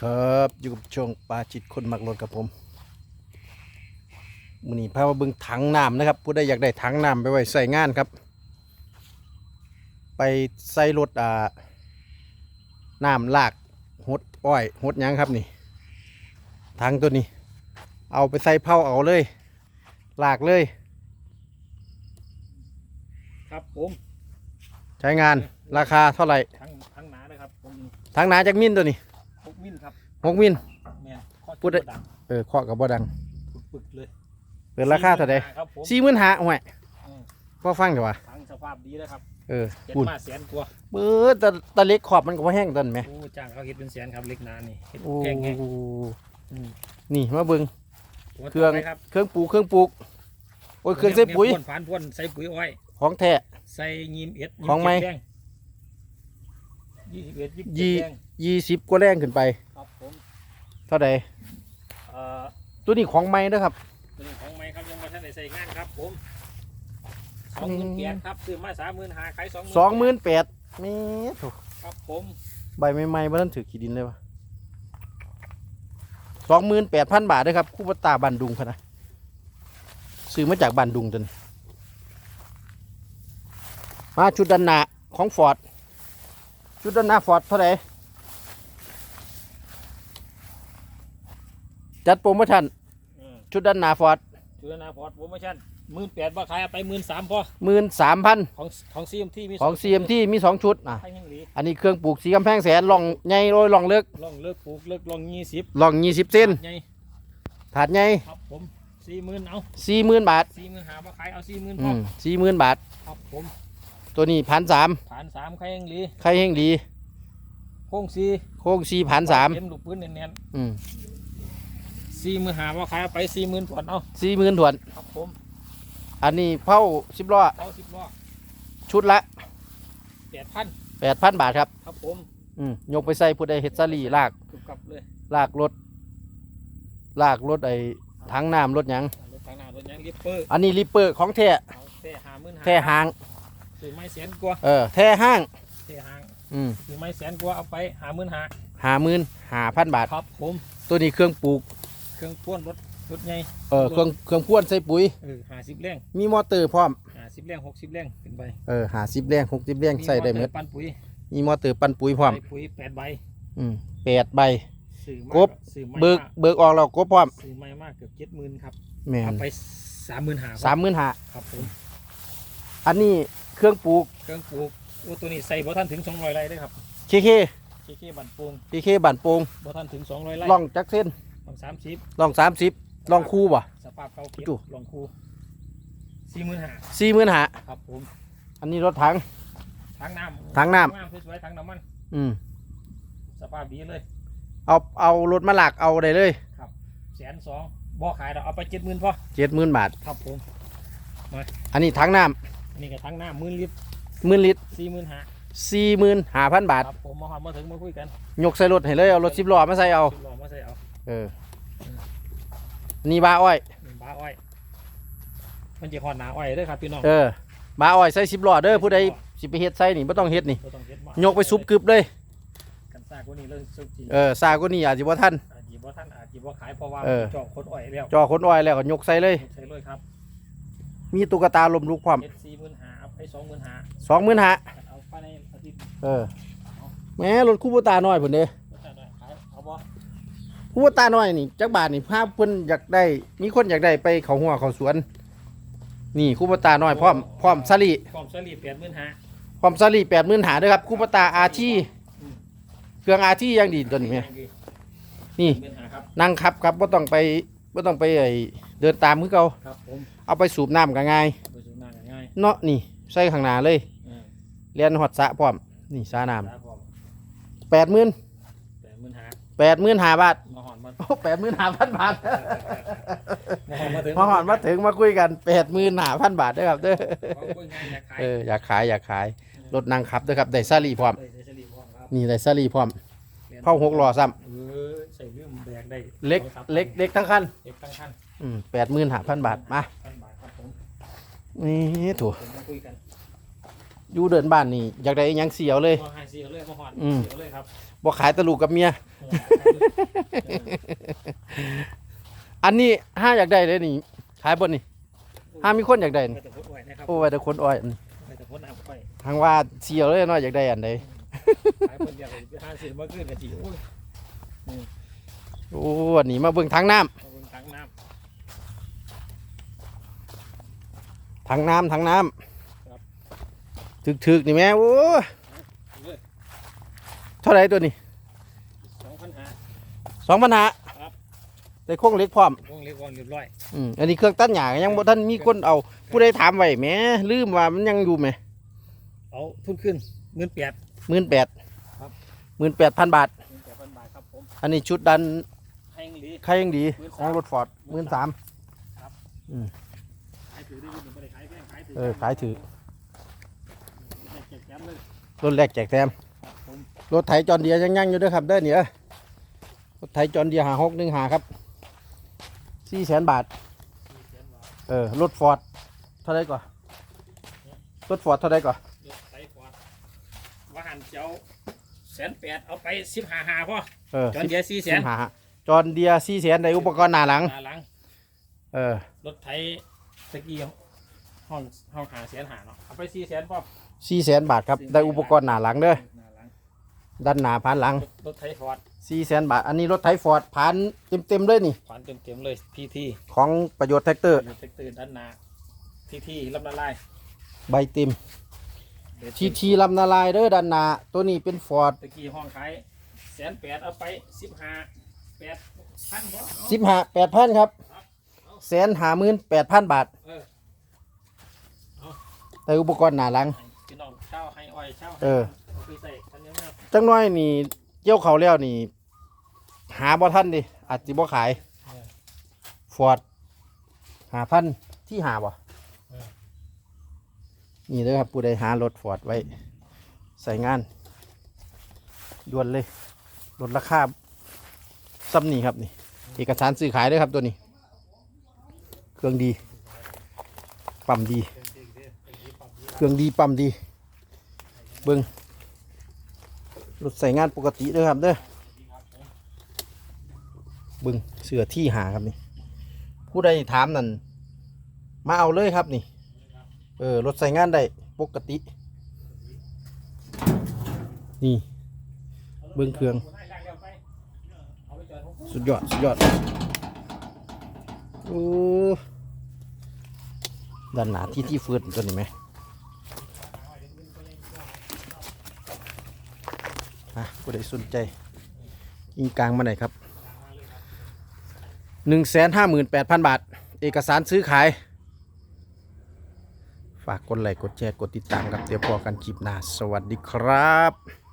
ครับอยู่กับช่วงปลาจิตคนมักรถกับผมมือนี้พามาเบิ่งถังน้ำนะครับ ผู้ใดอยากได้ถังน้ำไปไว้ใส่งานครับ ไปใส่รถอ่าน้ำลากหดอ้อยหดหยังครับนี่ถังตัวนี้ เอาไปใส่เผาเอาเลย ลากเลย ครับผมใช้งานราคาเท่าไหร่ทั้งทั้งหนาเลยครับผมถังหนาจากมินตัวนี้พก มิ้นครับหกมิลแม่นข้อพูดได้ดังเออเคาะกับบ่ดังปึกๆเลยเปิดราคาเท่าไหร่ครับผมสี่หมื่นห้าห่วยอืมพอฟังเถอะวะทั้งสภาพดีเลยครับเออเจ็ดพูดมาแสนกว่าเออตะตะเล็กขอบมันก็บ่แห้งตันไหมโอ้จ้างเขาเห็ดเป็นแสนครับเล็กนานี่เห็ดโอ้แพงไงอืมนี่มาเบิ่งผมว่าเครื่องต่ไปครับเครื่องปลูกเครื่องปลูกโอ้ยเครื่องใส่ปุ๋ยพ่นฝานพ่นใส่ปุ๋ยอ้อยของแท้ใส่ยีมเอ็ดของไหม ยี่สิบเอ็ดยี่สิบยี่เจ็ดแดงยี่สิบกว่าแรงขึ้นไป ครับผมเท่าใดเอ่อตัวนี้ของไม้นะครับ ตัวนี้ของไหมครับยังไม่ทันได้ใส่งานครับผมสองหมื่นแปดครับซื้อมาสามหมื่นหาขายสองสองหมื่นแปดเมตรครับผมใบใหม่ๆบ่ทันถือขีดินเลยวะสองหมื่นแปดพันบาทเลยครับ คู่ปตาบันดุงพะนะซื้อมาจากบันดุงตันมาชุดดันหนาของฟอร์ด ชุดดันหนาฟอร์ดเท่าไหร่จัดโปรโมชั่นอืมชุดดันหนาฟอร์ดจุลนาพอร์ตโปรโมชั่นหมื่นแปดว่าขายเอาไปหมื่นสามพอหมื่นสามพันของของซีเอ็มที่มีของ CMT มีสองชุดอะให้ยังหลีอันนี้เครื่องปลูกสีกำแพงแสนลองใหญ่โรยลองเลิกลองเลิกปลูกเลิกลองยี่สิบลองยี่สิบเซนไงถาดใหญ่ครับผมสี่หมื่นเอาสี่หมื่นบาทสี่หมื่นหาว่าขายเอาสี่หมื่นพอือมสี่หมื่นบาทครับผม ตัวนี้พันสามฐานสามใครยังหลีใครแห่งดีโค้งสี่โค้งสี่พันสามเต็มลูกปืนแน่นอืมๆสี่หมื่นหาว่าขายเอาไปสี่หมื่นผ่อนเอาสี่หมื่นถวน ครับผมอันนี้เผาสิบล้อเอาสิบล้อชุดละแปดพันแปดพันบาทครับครับผมอืมยกไปใส่ผู้ใดเฮ็ดซาลีลากกลับกลับเลยลากรถ ลากรถไอ้ถังน้ำรถหยัง รถทางหน้ารถยังลิปเปอร์อันนี้ริปเปอร์ของแท้เอาแท่หาหมื่นหาแท้หาง ซื้อไม้แสนกว่าเออแท้ห้างแท่หางอืมซื้อไม้แสนกว่าเอาไปหาหมื่นหาหาหมื่นหาพันบาท ครับผมตัวนี้เครื่องปลูกเครื่องพ่วนรถรถใหญ่เออเครื่องเครื่องพ่วนใส่ปุ๋ย เออหาสิบแรงมีมอเตอร์พร้อมหาสิบแรงหกสิบแรงขึ้นไปเออหาสิบแรงหกสิบแรงใส่ได้หมดปันปุ๋ยมีมอเตอร์ปั่นปุ๋ยพร้อมใส่ปุ๋ยแปดใบอืมแปดใบ ซื้อมากบซื้อไม่เบิกมากเบิกออกแล้วกบพร้อมซื้อไม่มากเกือบเจ็ดหมื่นครับแม่เอานไปสามหมื่นหาสามหมื่นห้าครับผม อันนี้เครื่องปลูกเครื่องปลูกโอ้ตัวนี้ใส่บ่ท่านถึงสองร้อยไร่ได้ครับเคเคเคเคบันปลูงเคเคบันโปงบ่ท่านถึงสองร้อยไร่ล่องจักเส้นลองสามสิบล่องสามสิบล่องคู่บ่สภาพเก่าเก็บจู่ลองคูสี่หมื่นหาสี่หมื่นห้าครับผมอันนี้รถถังถังน้ำถังน้ำน้ำสวยๆถังน้ำมันอืมสภาพดีเลย เอาเอารถมาหลักเอาได้เลยแสนสองบ่ขายดอกเอาไปเจ็ดหมื่นพอเจ็ดหมื่นบาทครับผมอันนี้ถังน้ อันนี้ก็ถังน้ำหมื่นลิตรำหมื่นลิตรสี่หมื่นหาสี่หมื่นห้าพันบาท ครับผมมาหอมมาถึงมาคุยกันยกใส่รถให้เลยเอารถสิบล้อมาใส่เอา สิบล้อมาใส่เอาเอออันนี้บาอ้อย หนึ่งบ้าอ้อย มันจะหอนหนาอ้อยเด้อครับพี่น้องเออ บาอ้อยใส่สิบล้อเด้อผู้ใดสิไปเฮ็ดใส่นี่ไม่ต้องเฮ็ดนี่ บ่ต้องเฮ็ดมายกไปซุปกึบเลย กันซากกว่านี้เลยซุปจีเออซาก็นี่อาจจะว่าท่านอาจจะบ่ท่านอาจจะบ่ขายเพราะว่าเออเจาะคนอ้อยแล้วจอขนอ้อยแล้วก็ยกใส่เลย ใช้เลยครับ มีตุ๊กตาลมลุกความเฮ็ดสี่หมื่นหาเอาไปสองหมื่นหาสองหมื่นห้าเอาภายในอาทิตย์เออแหม่รถคู่ปตาน้อยผุนเด้ก็จะได้ขายเอาบ่คู่ปตาน้อยนี่จักบาทนี่ภาพเพิ่นอยากได้ มีคนอยากได้ไปเขาหัวเขาสวน นี่คู่ปตาน้อยพร้อมพร้อมซาลีพร้อมสลีแปดหมื่นหาพร้อมซาลีแปดหมื่นหาด้วยครับคู่ปตาอาชีเครื่องอาชียังดีตัวนี้แม่นี่ หมื่นหาครับนั่งขับครับว่าต้องไปว่าต้องไปไอ้ เดินตามคือเก่าครับผมเอาไปสูบน้ำกันง่ายไปสู่หน้าง่ายเนาะนี่ใส่ข้างหน้าเลยๆเออเรียนหอดสระพร้อมนี่สระน้ครับผมำแปดหมื่นแปดหมื่นหาแปดหมื่นห้าบาทมาหอนมาโอ้แปดหมื่นห้าพันบาท มาหอนมาถึงมาหอนมาถึงมาคุยกันแปดหมื่นห้าพันบาทเด้อครับเด้อเขาคุยง่ายอยากขายเอออยากขายอยากขายรถนั่งขับเด้อครับได้ซาลีพร้อมได้ได้สลีพร้อมครับนี่ได้ซาลีพร้อมเผาหกล้อซ้เออใส่เรื่องแบกได้ำเล็กเล็กเล็กทั้งคันเล็กตั้งคันอืม แปดหมื่นห้าพันบาท มาพันบาทครับผมนี่ถูกผมมาคุยกันอยู่เดินบ้านนี่อยากได้อิหยังเสียวเลยมาหาเสียวเลยมาหอดอืมเสียวเลยครับบ่ขายแตะลูกกับเมีย อันนี้ห้าอยากได้เลยนี่ ขายบนนี่ห้ามีคนอยากได้ไปนี่แต่พุทธไว้นะครับโอ้ไว้แต่คนอ้อยอืมไปแต่พุทธน้ำไปทางว่าเสียวเลยเนาะอยากได้อันใดขายคนเดียวไปหาเสียวมาขึ้นกันจีโอ้ยโอ้อันนี้มาเบิ่งทางน้ำ มาเบิ่งตังน้ทางน้ำทางน้ครับำถึกๆนี่แม่โอ้ำเลือดเท่าไหร่ตัวนี้สองพันห้าสองพันหาครับได้โค้งเล็กพร้อมวงเรียกวงเรียบร้อยอืมอันนี้เครื่องตัดหญ้าก็ยังบ่ทันมีคนเอา ผู้ใดถามไว้แหมลืมว่ามันยังอยู่ไหมเอาทุนขึ้นเงินแปดหมื่นแปดครับหมื่นแปดพันบาทเงินแปดพันบาทครับผมอันนี้ชุดดันให้เงินดีใครยังดี13,000ของรถฟอร์ดหมื่นสามขาย เออขายถือเจ็บแย้มเลยรถแรกแจกแถมครับผมรถไถจอนเดียยังยังอยู่เด้วยครับเด้อเนี่ยรถไถจอนเดียหาหกหนึ่งหาครับสี่แสนบาทสี่แสนบาท เออรถฟอร์ดเท่าไรก่อนรถฟอร์ดเท่าไรก่อนรถไถฟอร์ดว่าหันเจ้าแสนแปดเอาไปสิบห้าห้าพ่อเออจอนเดียสี่แสนหาจอนเดียสี่แสนในอุปกรณ์หน้าหลังหน้าหลัง เออรถไถตะกี้ ห้องห้องหาแสนหาเนาะเอาไปสี่แสนพ่อสี่แสนบาทครับได้อุปกรณ์หน้าหลังเด้อหน้าหลังด้านหน้าผ่านหลังรถรถไถฟอร์ดสี่แสนบาท อันนี้รถไถฟอร์ดผ่านเต็มเต็มๆเลยนี่ขวานเต็มเต็มๆเลยพีทีของประโยชน์แท็กเตอร์อยู่เทคตื่นด้านหน้าทีทีลำละลายใบเต็มทีทีลำนาลายเด้อด้านหน้าตัวนี้เป็นฟอร์ดตะกี้ห้องขายแสนแปดเอาไปสิบห้าแปดพันพ่อเอาสิบห้าแปดพันครับแสนหาหมื่นแปดพันบาท เออได้อุปกรณ์หน้าหลังให้พี่น้องเช่าให้อ้อยเช่าให้เออาไปใส่คันนี้นะจังน้อยนี่เกี่ยวเขาวแล้วนี่ หาบ่ทันดิอาจจะบ่ขายฟอร์ดหาพันที่หาบ่นี่เด้อครับผู้ใดหารถฟอร์ดไว้ ใส่งานด่วนเลยลดราคาซ้ำนี่ครับนี่ เอกสารซื้อขายเด้วยครับตัวนี้ เครื่องดี ปั๊มดี เครื่องดีปั๊มดีเบิ้งรถใส่งานปกติเด้อครับเด้อเบิ้งเสือที่หาครับนี่ผู้ใดถามนั่นมาเอาเลยครับนี่ เออรถใส่งานได้ปกติ นี่เบิ้งเครื่อง สุดยอด สุดยอดอด้านหนาที่ที่ฟืดตัวนี้ไหม นะผู้ใดสนใจยิงกลางมาไหนครับหนึ่งแสนห้าหมื่นแปดพันบาท เอกสารซื้อขาย ฝากกดไลค์กดแชร์กดติดตามกับเตี๋ยวพอกันคลิปหน้า สวัสดีครับ